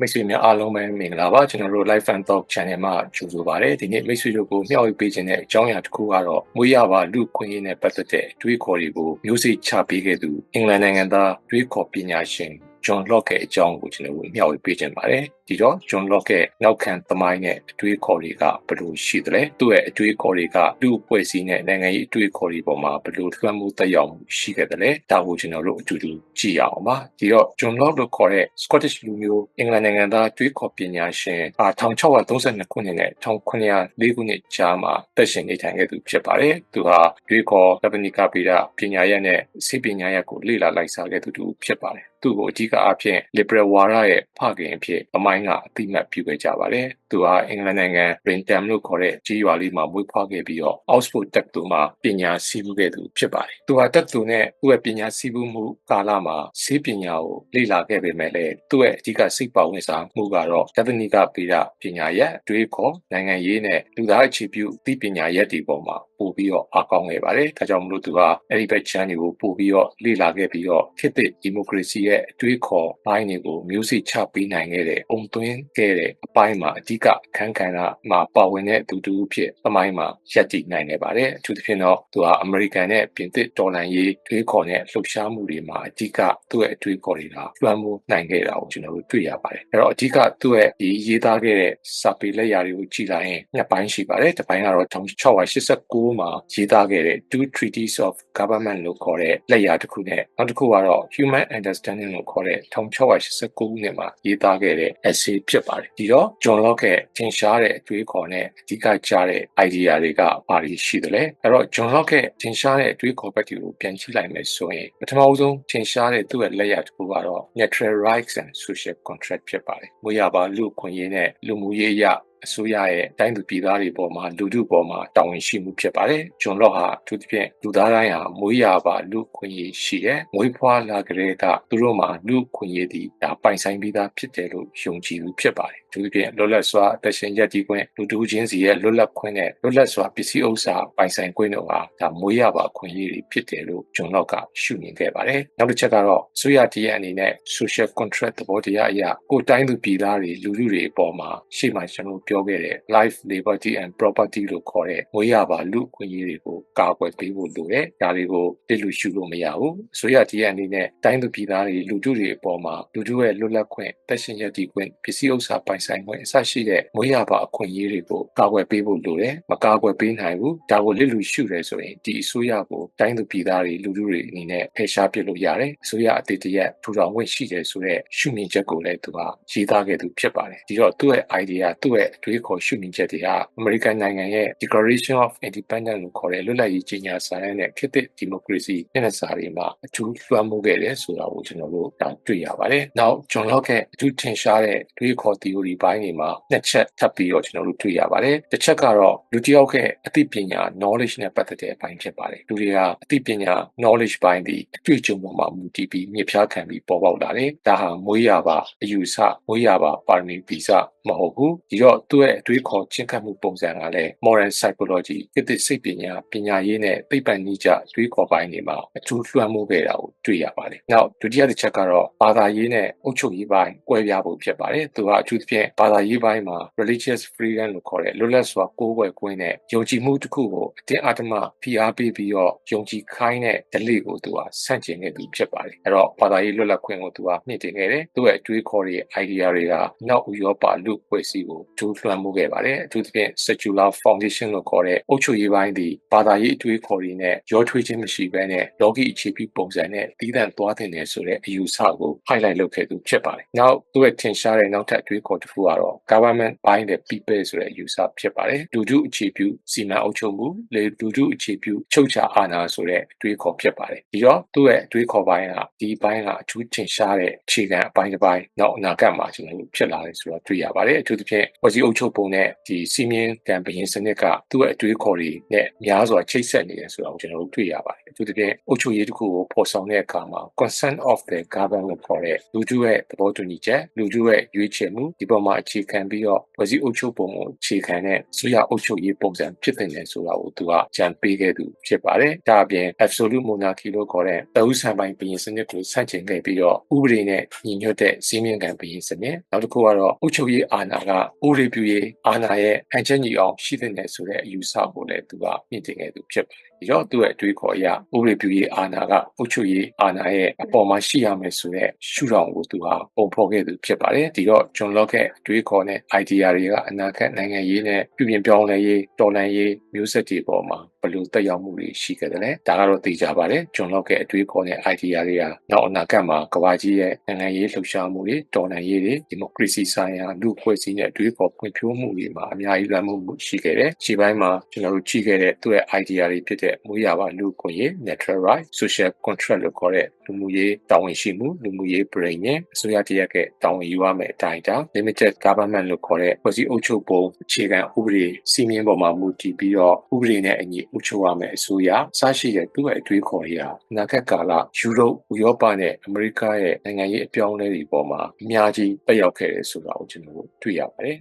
မိတ်ဆွေများအားလုံးပဲမင်္ဂလာပါကျွန်တော်တို့ Life and Talk Channel မှာကြိုဆိုပါရစေဒီနေ့မိတ်ဆွေတို့ကိုမျှဝေပေးခြင်းတဲ့အကြောင်းအရာတစ်ခုကတော့မွေးရပါလူခွင့်ရေးနဲ့ပတ်သက်တဲ့အတွေးခေါ်တွေကိုမျိုးစိချပေးခဲ့သူအင်္ဂလန်နိုင်ငံသားတွေးခေါ်ပညာရှင် John Locke ရဲ့အကြောင်းကိုကျွန်တော်တို့မျှဝေပေးခြင်းပါတယ် ဒီတော့ John Locke ရဲ့နောက်ခံသမိုင်းနဲ့အတွေးခေါ်တွေကဘယ်လိုရှိသလဲသူ့ရဲ့အတွေးခေါ်တွေကလူအဖွဲ့အစည်းနဲ့နိုင်ငံရေးအတွေးခေါ်တွေပေါ်မှာဘယ်လိုထွန်းမှုတက်ရောက်မှုရှိခဲ့သလဲဒါကိုကျွန်တော်တို့အတူတူကြည့်ရအောင်ပါဒီတော့ John Locke လို့ခေါ်တဲ့ Scottish လူမျိုးအင်္ဂလန်နိုင်ငံသားတွေးခေါ်ပညာရှင်1632ခုနှစ်နဲ့1904ခုနှစ်ကြားမှာတက်ရှင်နေထိုင်ခဲ့သူဖြစ်ပါတယ်သူဟာတွေးခေါ်လပနိကပိဒပညာရပ်နဲ့စိပညာရပ်ကိုလေ့လာလိုက်စားခဲ့သူတူဖြစ်ပါတယ်သူ့ကိုအဓိကအားဖြင့် liberal ဝါဒရဲ့ဖခင်အဖြစ်အမိုင်းကအတိမတ်ပြုခဲ့ကြပါတယ်။သူဟာအင်္ဂလန်နိုင်ငံ Bringham လို့ခေါ်တဲ့ကြီးရွာလေးမှာမွေးဖွားခဲ့ပြီးတော့ Oxford တက္ကသိုလ်မှာပညာစီးပူးခဲ့သူဖြစ်ပါတယ်။သူဟာတက္ကသိုလ်နဲ့သူ့ရဲ့ပညာစီးပူးမှုကာလမှာဆေးပညာကိုလေ့လာခဲ့ပေမဲ့လည်းသူ့ရဲ့အဓိကစိတ်ပါဝင်စားမှုကတော့တသနိကပေဒပညာရပ်တွေးခေါ်နိုင်ငံရေးနဲ့လူသားအခြေပြုသိပညာရပ်တွေပေါ်မှာ ပို့ပြီးတော့အားကောင်းခဲ့ပါတယ်။ဒါကြောင့်မလို့သူကအဲ့ဒီဘက်ချမ်းတွေကိုပို့ပြီးတော့လေ့လာခဲ့ပြီးတော့ခေတ်သစ်ဒီမိုကရေစီရဲ့အတွေးခေါ်ပိုင်းတွေကိုမျိုးစိချပေးနိုင်ခဲ့တဲ့အုံသွင်းခဲ့တဲ့အပိုင်းမှာအဓိကအခန်းကဏ္ဍမှာပါဝင်တဲ့သူတူဖြစ်သမိုင်းမှာရပ်တည်နိုင်ခဲ့ပါတယ်။အထူးသဖြင့်တော့သူဟာအမေရိကန်နဲ့ပြင်သစ်တော်လှန်ရေးတွေးခေါ်တဲ့လှုပ်ရှားမှုတွေမှာအဓိကသူ့ရဲ့အတွေးခေါ်တွေကလွှမ်းမိုးနိုင်ခဲ့တာကိုကျွန်တော်တို့တွေ့ရပါတယ်။အဲ့တော့အဓိကသူ့ရဲ့ဒီရေးသားခဲ့တဲ့စာပေလက်ရာတွေကိုကြည့်လိုက်ရင်နှစ်ပိုင်းရှိပါတယ်။တစ်ပိုင်းကတော့1689မှာရေးသားခဲ့တဲ့ Two Treaties of Government လို့ခေါ်တဲ့လက်ရာတစ်ခုနဲ့နောက်တစ်ခုကတော့ Human Understanding လို့ခေါ်တဲ့1689ခုနှစ်မှာရေးသားခဲ့တဲ့ essay ဖြစ်ပါတယ်ဒီတော့ John Locke ရဲ့သင်ရှားတဲ့အတွေးခေါ်နဲ့အဓိကကြားတဲ့ idea တွေကဘာတွေရှိသလဲအဲ့တော့ John Locke ရဲ့သင်ရှားတဲ့အတွေးခေါ်ဘက်တွေကိုပြန်ကြည့်လိုက်မယ်ဆိုရင်ပထမဆုံးသင်ရှားတဲ့သူ့ရဲ့လက်ရာတစ်ခုကတော့ natural rights and social contract ဖြစ်ပါတယ်မွေးရပါလူခွင့်ရေးနဲ့လူမှုရေးအရာ အစိုးရရဲ့တိုင်းသူပြည်သားတွေပေါ်မှာလူထုပေါ်မှာတာဝန်ရှိမှုဖြစ်ပါတယ်။ဂျွန်လော့ဟာသူတစ်ဖြင့်လူသားတိုင်းဟာမွေးရပါလူခွင့်ရေးရှိတယ်။မွေးဖွားလာကြတဲ့ကသူတို့မှာလူခွင့်ရေးသည်ဒါပိုင်ဆိုင်ပြီးသားဖြစ်တယ်လို့ယုံကြည်သူဖြစ်ပါတယ်။သူတစ်ဖြင့်လွတ်လပ်စွာအသက်ရှင်ရပ်တည်ခွင့်လူတူချင်းစီရဲ့လွတ်လပ်ခွင့်နဲ့လွတ်လပ်စွာပစ္စည်းဥစ္စာပိုင်ဆိုင်ခွင့်တို့ဟာဒါမွေးရပါခွင့်ရေးတွေဖြစ်တယ်လို့ဂျွန်လော့ကရှုမြင်ခဲ့ပါတယ်။နောက်တစ်ချက်ကတော့ဆိုရတီရဲ့အနေနဲ့ social contract သဘောတရားအရကိုတိုင်းသူပြည်သားတွေလူထုတွေအပေါ်မှာရှေ့မှာကျွန်တော်ပြောခဲ့တဲ့ life liberty and property လို့ခေါ်တဲ့ငွေရပါလူခွင့်ရေးတွေကိုကာကွယ်ပေးဖို့လိုတယ်။ဒါတွေကိုတည်လူရှုလို့မရဘူး။အစိုးရကြီးအနေနဲ့တိုင်းသူပြည်သားတွေလူထုတွေအပေါ်မှာလူထုရဲ့လွတ်လပ်ခွင့်တက်ရှင်ရည်တည်ခွင့်ပစ္စည်းဥစ္စာပိုင်ဆိုင်ခွင့်အစရှိတဲ့ငွေရပါအခွင့်အရေးတွေကိုကာကွယ်ပေးဖို့လိုတယ်။မကာကွယ်ပေးနိုင်ဘူး။ဒါကိုလစ်လူရှုတယ်ဆိုရင်ဒီအစိုးရကိုတိုင်းသူပြည်သားတွေလူထုတွေအနေနဲ့ဖယ်ရှားပစ်လို့ရတယ်။အစိုးရအတည်တရက်ထူထောင်ခွင့်ရှိတယ်ဆိုတဲ့ရှုမြင်ချက်ကိုလည်းသူကရေးသားခဲ့သူဖြစ်ပါတယ်။ဒီတော့သူ့ရဲ့ idea သူ့ရဲ့အတွေးခေါ်ရှုမြင်ချက်တွေဟာအမေရိကန်နိုင်ငံရဲ့ Declaration of Independence လို့ခေါ်တဲ့လွတ်လပ်ရေးကြေညာစာတမ်းနဲ့ခေတ်သစ်ဒီမိုကရေစီမျက်နှာစာတွေမှာအထူးလွှမ်းမိုးခဲ့တယ်ဆိုတာကိုကျွန်တော်တို့ဒါတွေ့ရပါတယ်။နောက် John Locke ရဲ့အထူးထင်ရှားတဲ့တွေးခေါ် theory ဘိုင်းတွေမှာနှစ်ချက်ထပ်ပြီးတော့ကျွန်တော်တို့တွေ့ရပါတယ်။တစ်ချက်ကတော့လူတစ်ယောက်ရဲ့အသိပညာ knowledge နဲ့ပတ်သက်တဲ့အပိုင်းဖြစ်ပါတယ်။လူတွေကအသိပညာ knowledge ဘိုင်းဒီအတွေ့အကြုံပေါ်မှာမူတည်ပြီးမြစ်ဖျားခံပြီးပေါ်ပေါက်လာတယ်။ဒါဟာမွေးရပါအယူဆမွေးရပါပါရမီဗီဇမဟုတ်ဘူး။ဒီတော့သူ့ရဲ့အတွေးခေါ်ချင်းကပ်မှုပုံစံကလည်း modern psychology ကိတ္တစိတ်ပညာပညာရေးနဲ့သိပ္ပံနည်းကျတွေးခေါ်ပိုင်းတွေမှာအထူးလွှမ်းမိုးခဲ့တာကိုတွေ့ရပါတယ်။နောက်ဒုတိယတစ်ချက်ကတော့ဘာသာရေးနဲ့အုပ်ချုပ်ရေးပိုင်းကွဲပြားဖို့ဖြစ်ပါတယ်။သူကအထူးသဖြင့်ဘာသာရေးပိုင်းမှာ religious freedom လို့ခေါ်တဲ့လွတ်လပ်စွာကိုးကွယ်ခွင့်နဲ့ယုံကြည်မှုတစ်ခုကိုအတင်းအဓမ္မဖိအားပေးပြီးတော့ယုံကြည်ခိုင်းတဲ့ဓလေ့ကိုသူကဆန့်ကျင်နေသူဖြစ်ပါတယ်။အဲ့တော့ဘာသာရေးလွတ်လပ်ခွင့်ကိုသူကမြင့်တင်ခဲ့တယ်။သူ့ရဲ့အတွေးခေါ်တွေ idea တွေကနောက်ဥရောပလူ့ဖွဲ့စည်းကိုထူးလွှမ်းမိုးခဲ့ပါတယ်။အထူးသဖြင့် secular foundation လို့ခေါ်တဲ့အုပ်ချုပ်ရေးပိုင်းဒီဘာသာရေးအတွေးခေါ်တွေနဲ့ရောထွေးခြင်းမရှိဘဲနဲ့လောကီအခြေပြုပုံစံနဲ့တည်တံ့သွားတဲ့နယ်ဆိုတဲ့အယူဆကို highlight လုပ်ခဲ့သူဖြစ်ပါတယ်။နောက်သူ့ရဲ့ထင်ရှားတဲ့နောက်ထပ်အတွေးခေါ်တစ်ခုကတော့ government by the people ဆိုတဲ့အယူဆဖြစ်ပါတယ်။လူထုအခြေပြုစီမံအုပ်ချုပ်မှုလေလူထုအခြေပြုချုပ်ချအာဏာဆိုတဲ့အတွေးခေါ်ဖြစ်ပါတယ်။ဒီတော့သူ့ရဲ့အတွေးခေါ်ပိုင်းကဒီပိုင်းကအထူးထင်ရှားတဲ့အခြေခံအပိုင်းတစ်ပိုင်းနောက်အနာဂတ်မှာကျွန်တော်တို့ဖြစ်လာတယ်ဆိုတော့တွေ့ရပါတယ်။အထူးသဖြင့်ဝစီအုပ်ချုပ်ပုံနဲ့ဒီစီမင်းကံဘရင်စနစ်ကသူ့ရဲ့အတွေးခေါ်တွေနဲ့များစွာချိတ်ဆက်နေတယ်ဆိုတာကိုကျွန်တော်တို့တွေ့ရပါတယ်။အထူးသဖြင့်အုပ်ချုပ်ရေးတစ်ခုကိုဖော်ဆောင်တဲ့အခါမှာ consent of the government လို့ခေါ်တဲ့လူထုရဲ့သဘောတူညီချက်လူထုရဲ့ရွေးချယ်မှုဒီပုံပေါ်မှာအခြေခံပြီးတော့ဖွဲ့စည်းအုပ်ချုပ်ပုံကိုအခြေခံတဲ့ဆိုရအုပ်ချုပ်ရေးပုံစံဖြစ်တဲ့နယ်ဆိုတာကိုသူကကြံပေးခဲ့သူဖြစ်ပါတယ်။ဒါအပြင် absolute monarchy လို့ခေါ်တဲ့တဦးဆန်ပိုင်းဘုရင်စနစ်ကိုဆန့်ကျင်ခဲ့ပြီးတော့ဥပဒေနဲ့ညီညွတ်တဲ့စီးမြင့်ကံဘုရင်စနစ်နောက်တစ်ခုကတော့အုပ်ချုပ်ရေးအာဏာကဥပဒေပြုရေးအာဏာရဲ့ဟန်ချက်ညီအောင်ရှိတဲ့နယ်ဆိုတဲ့အယူဆကိုလည်းသူကမြင့်တင်ခဲ့သူဖြစ်ပါတယ်ဒီတော့သူ့ရဲ့အတွေးခေါ်အရဥပဒေပြုရေးအာဏာကအုပ်ချုပ်ရေးအာဏာရဲ့အပေါ်မှာရှိရမယ်ဆိုတဲ့ရှုထောင့်ကိုသူဟာပုံဖော်ခဲ့သူဖြစ်ပါတယ်ဒီတော့ဂျွန်လော့ရဲ့အတွေးခေါ်တဲ့ idea တွေကအနာဂတ်နိုင်ငံရေးနဲ့ပြုပြင်ပြောင်းလဲရေးတော်လှန်ရေးမျိုးဆက်တွေပေါ်မှာဘယ်လိုတက်ရောက်မှုတွေရှိခဲ့တယ်လဲဒါကတော့သိကြပါတယ်ဂျွန်လော့ရဲ့အတွေးခေါ်တဲ့ idea တွေကနောက်အနာဂတ်မှာကမ္ဘာကြီးရဲ့နိုင်ငံရေးလှုပ်ရှားမှုတွေတော်လှန်ရေးတွေဒီမိုကရေစီဆိုင်ရာလူ့ဖွဲ့စည်းတဲ့အတွေးခေါ်ဖွံ့ဖြိုးမှုတွေမှာအများကြီးလွှမ်းမိုးမှုရှိခဲ့တယ်။ခြေပိုင်းမှာကျွန်တော်တို့ကြည့်ခဲ့တဲ့သူ့ရဲ့ idea တွေဖြစ်တဲ့မွေးရာပါလူ့ခွင့်ရေး natural right social contract လို့ခေါ်တဲ့လူမှုရေးတာဝန်ရှိမှုလူမှုရေး brain နဲ့အစိုးရတရက်ကတာဝန်ယူရမယ့်အတိုင်းတာ limited government လို့ခေါ်တဲ့ဖွဲ့စည်းအုပ်ချုပ်ပုံအခြေခံဥပဒေစီမင်းပေါ်မှာမူတည်ပြီးတော့ဥပဒေနဲ့အညီအုပ်ချုပ်ရမယ့်အစိုးရစရှိတဲ့သူ့ရဲ့အတွေးခေါ်ရာနာဂတ်ကာလယူရိုဥရောပနဲ့အမေရိကရဲ့နိုင်ငံရေးအပြောင်းအလဲတွေပေါ်မှာအများကြီးတက်ရောက်ခဲ့တယ်ဆိုတာကိုကျွန်တော်တို့တွေ့ရပါတယ်